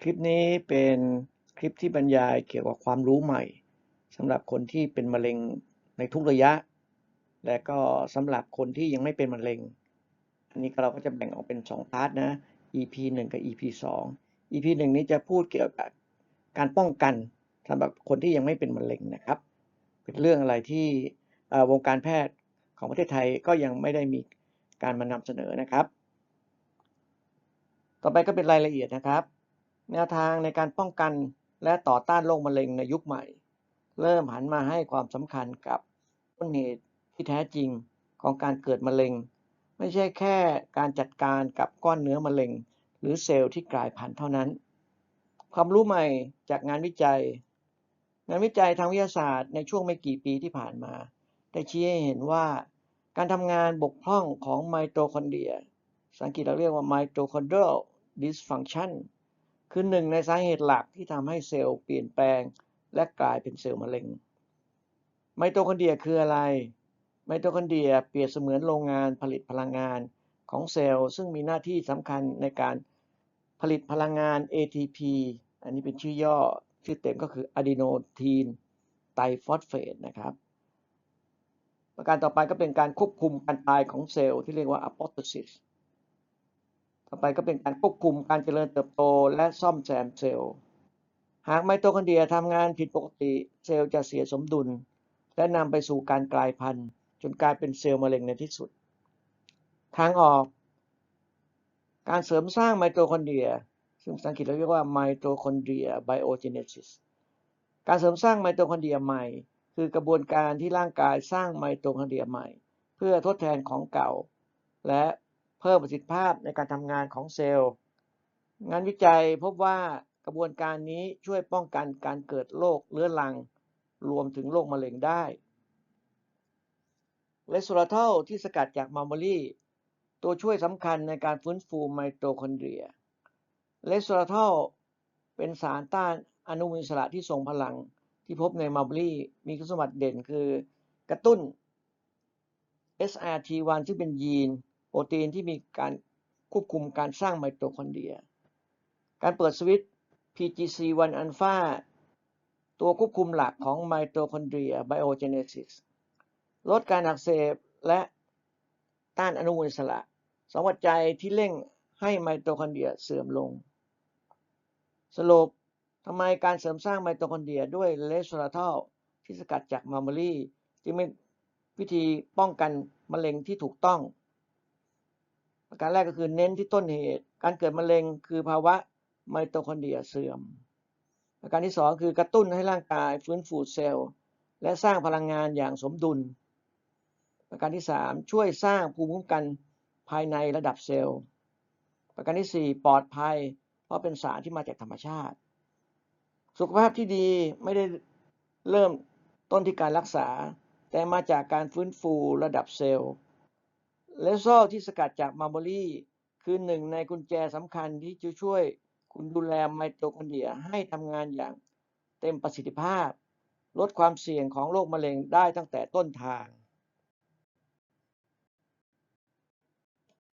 คลิปนี้เป็นคลิปที่บรรยายเกี่ยวกับความรู้ใหม่สำหรับคนที่เป็นมะเร็งในทุกระยะ และก็สำหรับคนที่ยังไม่เป็นมะเร็ง อันนี้เราก็จะแบ่งออกเป็น 2 พาร์ทนะ EP 1 กับ EP 2 EP 1 นี้จะพูดเกี่ยวกับการป้องกันสำหรับคนที่ยังไม่เป็นมะเร็งนะครับ เป็นเรื่องอะไรที่วงการแพทย์ของประเทศไทยก็ยังไม่ได้มีการมานำเสนอนะครับ ต่อไปก็เป็นรายละเอียดนะครับ แนวทางในการป้องกันและต่อต้านโรคมะเร็งในยุคใหม่ เริ่มหันมาให้ความสำคัญกับต้นเหตุที่แท้จริงของการเกิดมะเร็ง ไม่ใช่แค่การจัดการกับก้อนเนื้อมะเร็ง หรือเซลล์ที่กลายพันธุ์เท่านั้น ความรู้ใหม่จากงานวิจัย งานวิจัยทางวิทยาศาสตร์ในช่วงไม่กี่ปีที่ผ่านมา ได้ชี้ให้เห็นว่า การทำงานบกพร่องของไมโตคอนเดรียภาษาอังกฤษเราเรียกว่า mitochondrial dysfunction คือหนึ่งในสาเหตุหลักที่ทำให้เซลล์เปลี่ยนแปลง และกลายเป็นเซลล์มะเร็ง ไมโตคอนเดรียคืออะไร ไมโตคอนเดรียเปรียบเสมือนโรงงานผลิตพลังงานของเซลล์ ซึ่งมีหน้าที่สำคัญในการผลิตพลังงาน ATP อันนี้เป็นชื่อย่อ ชื่อเต็มก็คืออะดีโนทีนไตรฟอสเฟตนะครับ ประการต่อไปก็เป็นการควบคุมการตายของเซลล์ที่เรียกว่า apoptosis ต่อไปก็เป็นการควบคุมการเจริญเติบโตและซ่อมแซมเซลล์ หากไมโตคอนเดรียทำงานผิดปกติเซลล์จะเสียสมดุล และนำไปสู่การกลายพันธุ์ จนกลายเป็นเซลล์มะเร็งในที่สุด ทางออก การเสริมสร้างไมโตคอนเดรีย ซึ่งภาษาอังกฤษเราเรียกว่าไมโตคอนเดรียไบโอเจเนซิส การเสริมสร้างไมโตคอนเดรียใหม่ คือกระบวนการที่ร่างกายสร้างไมโตคอนเดรียใหม่ เพื่อทดแทนของเก่า และ เพิ่มประสิทธิภาพในการทำงานของเซลล์ งานวิจัยพบว่ากระบวนการนี้ช่วยป้องกันการเกิดโรคเรื้อรัง รวมถึงโรคมะเร็งได้เลสโซลาทอลที่สกัดจากมัลเบอรี่ตัวช่วยสำคัญในการฟื้นฟูไมโตคอนเดรียเลสโซลาทอลเป็นสารต้านอนุมูลอิสระที่ทรงพลังที่พบในมัลเบอรี่มีคุณสมบัติเด่นคือกระตุ้น SRT1 ซึ่งเป็นยีน โปรตีนที่มีการควบคุมการสร้างไมโตคอนเดรีย การเปิดสวิตช์ PGC1 อัลฟาตัวควบคุมหลักของไมโตคอนเดรียไบโอเจเนซิสลดการอักเสบและต้านอนุมูลอิสระสองปัจจัยที่เร่งให้ไมโตคอนเดรียเสื่อมลง สรุปทำไมการเสริมสร้างไมโตคอนเดรียด้วยเลสโซลาทอลที่สกัดจากมัลเบอรี่จึงเป็นวิธีป้องกันมะเร็งที่ถูกต้อง ประการแรกก็คือเน้นที่ต้นเหตุ การเกิดมะเร็งคือภาวะไมโตคอนเดรียเสื่อม ประการที่สองคือกระตุ้นให้ร่างกายฟื้นฟูเซลล์ และสร้างพลังงานอย่างสมดุล ประการที่สามช่วยสร้างภูมิคุ้มกันภายในระดับเซลล์ ประการที่สี่ปลอดภัย เพราะเป็นสารที่มาจากธรรมชาติ สุขภาพที่ดีไม่ได้เริ่มต้นที่การรักษา แต่มาจากการฟื้นฟูระดับเซลล์ เลโซลที่สกัดจากมาร์เบอรี่คือหนึ่งในกุญแจสำคัญที่จะช่วยคุณดูแลไมโตคอนเดรียให้ทำงานอย่างเต็มประสิทธิภาพ ลดความเสี่ยงของโรคมะเร็งได้ตั้งแต่ต้นทาง